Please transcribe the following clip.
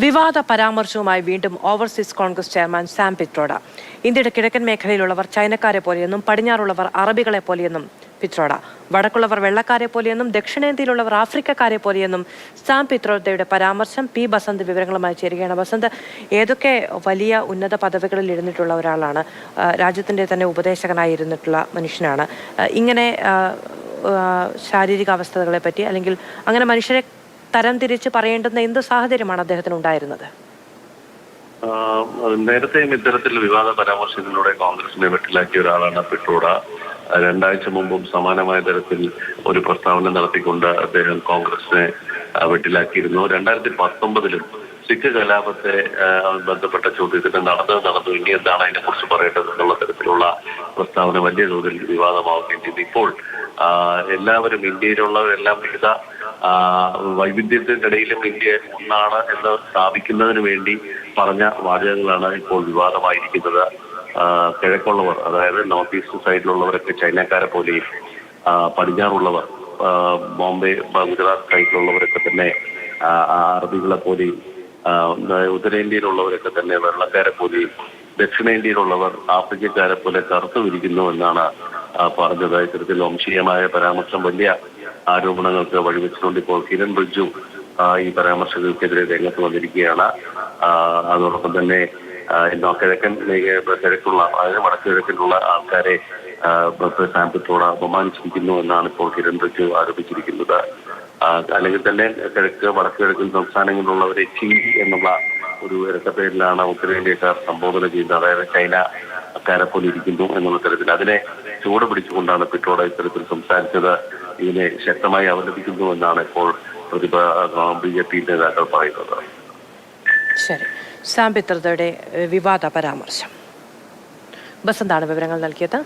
വിവാദ പരാമർശവുമായി വീണ്ടും overseas Congress chairman Sam Pitroda ഇന്ത്യയുടെ കിഴക്കൻ മേഖലയിലുള്ളവർ ചൈനക്കാരെ പോലെയെന്നും പടിഞ്ഞാറുള്ളവർ അറബികളെ പോലെയെന്നും പിട്രോഡ വടക്കുള്ളവർ വെള്ളക്കാരെ പോലെയെന്നും ദക്ഷിണേന്ത്യയിലുള്ളവർ ആഫ്രിക്കക്കാരെ പോലെയെന്നും സാം പിത്രോഡയുടെ പരാമർശം പി ബസന്ത് വിവരങ്ങളുമായി ചേരുകയാണ്. ബസന്ത് ഏതൊക്കെ വലിയ ഉന്നത പദവികളിൽ ഇരുന്നിട്ടുള്ള ഒരാളാണ്? രാജ്യത്തിന്റെ തന്നെ ഉപദേശകനായി ഇരുന്നിട്ടുള്ള മനുഷ്യനാണ് ഇങ്ങനെ ശാരീരിക അവസ്ഥകളെ പറ്റി അല്ലെങ്കിൽ അങ്ങനെ മനുഷ്യരെ തരംതിരിച്ച് പറയേണ്ടുന്ന എന്ത് സാഹചര്യമാണ് അദ്ദേഹത്തിന് ഉണ്ടായിരുന്നത് നേരത്തെയും ഇത്തരത്തിൽ വിവാദ പരാമർശത്തിലൂടെ കോൺഗ്രസിനെ വെട്ടിലാക്കിയ ഒരാളാണ് പിട്ടോട. രണ്ടാഴ്ച മുമ്പും സമാനമായ തരത്തിൽ ഒരു പ്രസ്താവന നടത്തിക്കൊണ്ട് അദ്ദേഹം കോൺഗ്രസിനെ വെട്ടിലാക്കിയിരുന്നു. രണ്ടായിരത്തി പത്തൊമ്പതിലും സിഖ് കലാപത്തെ ബന്ധപ്പെട്ട ചോദ്യത്തിന് നടന്നത് നടന്നു. ഇനി എന്താണ് അതിനെ കുറിച്ച് പറയേണ്ടത് എന്നുള്ള തരത്തിലുള്ള പ്രസ്താവന വലിയ തോതിൽ വിവാദമാവുകയും ചെയ്തു. ഇപ്പോൾ എല്ലാവരും ഇന്ത്യയിലുള്ളവരെല്ലാം വിവിധ വൈവിധ്യത്തിനിടയിലും ഇന്ത്യ ഒന്നാണ് എന്ന് സ്ഥാപിക്കുന്നതിന് വേണ്ടി പറഞ്ഞ വാചകങ്ങളാണ് ഇപ്പോൾ വിവാദമായിരിക്കുന്നത്. കിഴക്കുള്ളവർ അതായത് നോർത്ത് ഈസ്റ്റ് സൈഡിലുള്ളവരൊക്കെ ചൈനക്കാരെ പോലെയും പടിഞ്ഞാറുള്ളവർ ബോംബെ ഗുജറാത്ത് സൈഡിലുള്ളവരൊക്കെ തന്നെ അറബികളെ പോലെയും ഉത്തരേന്ത്യയിലുള്ളവരൊക്കെ തന്നെ വെള്ളക്കാരെ പോലെയും ദക്ഷിണേന്ത്യയിലുള്ളവർ ആഫ്രിക്കക്കാരെ പോലെ കറുത്തു വിരിക്കുന്നു എന്നാണ് പറഞ്ഞത്. ഇത്തരത്തിൽ വംശീയമായ പരാമർശം വലിയ ആരോപണങ്ങൾക്ക് വഴിവെച്ചുകൊണ്ട് ഇപ്പോൾ കിരൺ ബ്രിഡ്ജും ഈ പരാമർശങ്ങൾക്കെതിരെ രംഗത്ത് വന്നിരിക്കുകയാണ്. അതോടൊപ്പം തന്നെ കിഴക്കൻ കിഴക്കുള്ള അതായത് വടക്ക് കിഴക്കിലുള്ള ആൾക്കാരെ സാമ്പിത്തോട് അപമാനിച്ചിരിക്കുന്നു എന്നാണ് ഇപ്പോൾ കിരൺ ബ്രിഡ്ജ് ആരോപിച്ചിരിക്കുന്നത്. അല്ലെങ്കിൽ തന്നെ കിഴക്ക് വടക്ക് കിഴക്കൻ സംസ്ഥാനങ്ങളിലുള്ളവരെ ചീ എന്നുള്ള ഒരു ഇരട്ടപ്പേരിലാണ് ഉത്തരേന്ത്യക്കാർ സംബോധന ചെയ്യുന്നത്. അതായത് ചൈനക്കാരെ പോലെ ഇരിക്കുന്നു എന്നുള്ള തരത്തിൽ. അതിനെ ചൂട് പിടിച്ചുകൊണ്ടാണ് പിട്രോഡ ഇത്തരത്തിൽ സംസാരിച്ചത്. ഇതിനെ ശക്തമായി അവലംബിക്കുന്നു എന്നാണ് ഇപ്പോൾ പ്രതിഭ ബി ജെ പി നേതാക്കൾ പറയുന്നത്. ശരി. സാമ്പിത്രതയുടെ വിവാദ പരാമർശം. ബസന്താണ് വിവരങ്ങൾ നൽകിയത്?